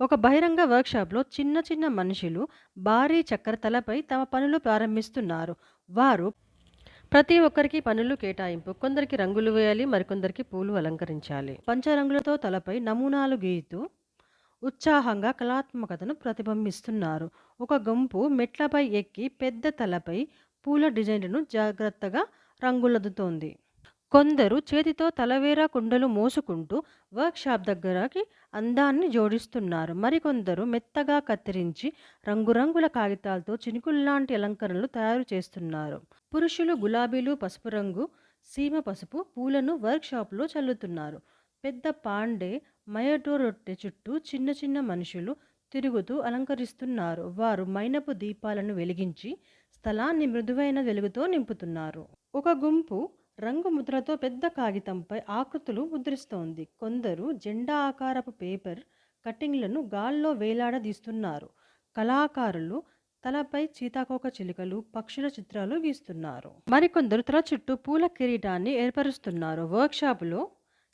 ఒక బహిరంగ వర్క్షాప్లో చిన్న చిన్న మనుషులు భారీ చక్కెర తలపై తమ పనులు ప్రారంభిస్తున్నారు. వారు ప్రతి ఒక్కరికి పనులు కేటాయింపు. కొందరికి రంగులు వేయాలి. మరికొందరికి పూలు అలంకరించాలి. పంచరంగులతో తలపై నమూనాలు గీతూ ఉత్సాహంగా కళాత్మకతను ప్రతిబింబిస్తున్నారు. ఒక గుంపు మెట్లపై ఎక్కి పెద్ద తలపై పూల డిజైన్లను జాగ్రత్తగా రంగులద్దుతోంది. కొందరు చేతితో తలవేరా కుండలు మోసుకుంటూ వర్క్షాప్ దగ్గరకి అందాన్ని జోడిస్తున్నారు. మరికొందరు మెత్తగా కత్తిరించి రంగురంగుల కాగితాలతో చినుకుల్లాంటి అలంకరణలు తయారు చేస్తున్నారు. పురుషులు గులాబీలు, పసుపు రంగు, సీమ పసుపు పూలను వర్క్షాప్లో చల్లుతున్నారు. పెద్ద పాండే మయటో రొట్టె చుట్టూ చిన్న చిన్న మనుషులు తిరుగుతూ అలంకరిస్తున్నారు. వారు మైనపు దీపాలను వెలిగించి స్థలాన్ని మృదువైన వెలుగుతో నింపుతున్నారు. ఒక గుంపు రంగు ముద్రతో పెద్ద కాగితంపై ఆకృతులు ముద్రిస్తోంది. కొందరు జెండా ఆకారపు పేపర్ కటింగ్లను గాల్లో వేలాడదీస్తున్నారు. కళాకారులు తలపై చీతాకోక చిలుకలు పక్షుల చిత్రాలు గీస్తున్నారు. మరికొందరు తల చుట్టూ పూల కిరీటాన్ని ఏర్పరుస్తున్నారు. వర్క్షాపులో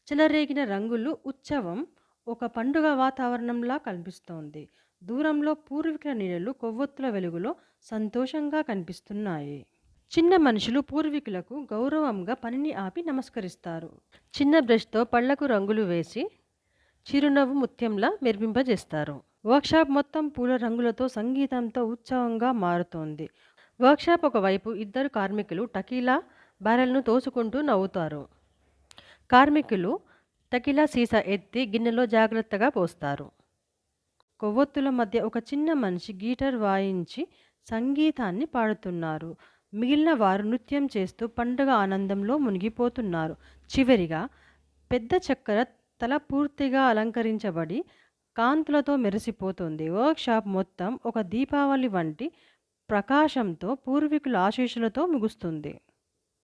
చెలరేగిన రంగులు ఉత్సవం ఒక పండుగ వాతావరణంలా కనిపిస్తోంది. దూరంలో పూర్వీకుల నీడలు కొవ్వొత్తుల వెలుగులో సంతోషంగా కనిపిస్తున్నాయి. చిన్న మనుషులు పూర్వీకులకు గౌరవంగా పనిని ఆపి నమస్కరిస్తారు. చిన్న బ్రష్తో పళ్ళకు రంగులు వేసి చిరునవ్వు ముత్యంలా మెరిపింపజేస్తారు. వర్క్షాప్ మొత్తం పూల రంగులతో, సంగీతంతో ఉత్సవంగా మారుతోంది. వర్క్షాప్ ఒక వైపు ఇద్దరు కార్మికులు టకీలా బ్యారెల్ను తోసుకుంటూ నవ్వుతారు. కార్మికులు టకీలా సీసా ఎత్తి గిన్నెలో జాగ్రత్తగా పోస్తారు. కొవ్వొత్తుల మధ్య ఒక చిన్న మనిషి గీటర్ వాయించి సంగీతాన్ని పాడుతున్నారు. మిగిలిన వారు నృత్యం చేస్తూ పండుగ ఆనందంలో మునిగిపోతున్నారు. చివరిగా పెద్ద చక్కెర తల పూర్తిగా అలంకరించబడి కాంతులతో మెరిసిపోతుంది వర్క్షాప్ మొత్తం ఒక దీపావళి వంటి ప్రకాశంతో పూర్వీకుల ఆశీస్సులతో ముగుస్తుంది.